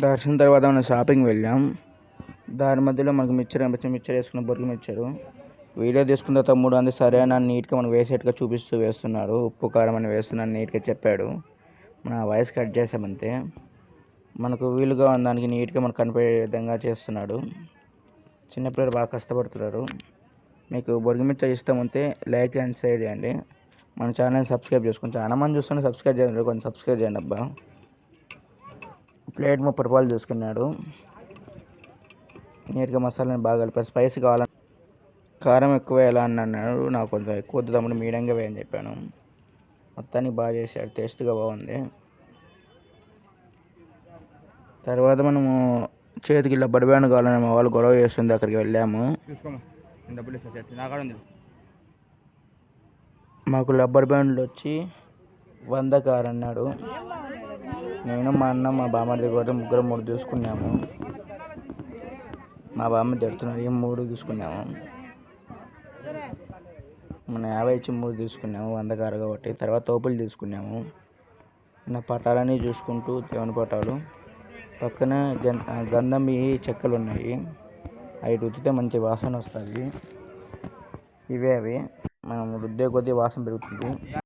దర్శనం తర్వాత మనం షాపింగ్ వెళ్ళాం. దారి మధ్యలో మనకు మిక్చర్ అనిపించి మిక్చర్ వేసుకున్న బొరికి మిక్చరు. వీడియో తీసుకున్న తమ్ముడు అంది సరే అని నీట్గా మనం వేసేట్టుగా చూపిస్తూ వేస్తున్నాడు ఉప్పు కారం అని వేస్తున్నాను నీట్గా చెప్పాడు. మన వాయిస్ కట్ చేసామంతే మనకు వీలుగా ఉన్న దానికి నీట్గా మనకు కనిపించే విధంగా చేస్తున్నాడు. చిన్నపిల్లలు బాగా కష్టపడుతున్నారు. మీకు బొరుగు మిక్చర్ ఇష్టం లైక్ అండ్ షేర్ చేయండి. మన ఛానల్ని సబ్స్క్రైబ్ చేసుకోండి చాలా మంది సబ్స్క్రైబ్ చేయండి. కొంచెం సబ్స్క్రైబ్ చేయండి అబ్బా. ప్లేట్ ముప్పై రూపాయలు తీసుకున్నాడు నీట్గా మసాలాని బాగా కలిపారు స్పైసీ కావాలని కారం ఎక్కువ వేయాలా అని అన్నాడు. నాకు కొంచెం ఎక్కువ వద్దు తమ్ముడు మీడియంగా వేయని చెప్పాను. మొత్తానికి బాగా చేశాడు. టేస్ట్గా బాగుంది. తర్వాత మనము చేతికి రబ్బర్ బ్యాండ్ కావాలని మా వాళ్ళు గొడవ చేస్తుంది. అక్కడికి వెళ్ళాము. మాకు రబ్బర్ బ్యాండ్లు వచ్చి వంద కారు అన్నాడు నేను మా అన్న మా బామ్మడి కూడా ముగ్గురు మూడు తీసుకున్నాము. మా బామ్మ తిడుతున్నారు ఏం మూడు తీసుకున్నాము. మన యాభై ఇచ్చి మూడు తీసుకున్నాము వందకారు కాబట్టి తర్వాత తోపులు తీసుకున్నాము. నా పటాలన్నీ చూసుకుంటూ దేవుని పటాలు. పక్కన గం గంధం ఈ చెక్కలు ఉన్నాయి. అవి రుద్దితే మంచి వాసన వస్తుంది ఇవే అవి. మనం రుద్దే కొద్దీ వాసన పెరుగుతుంది.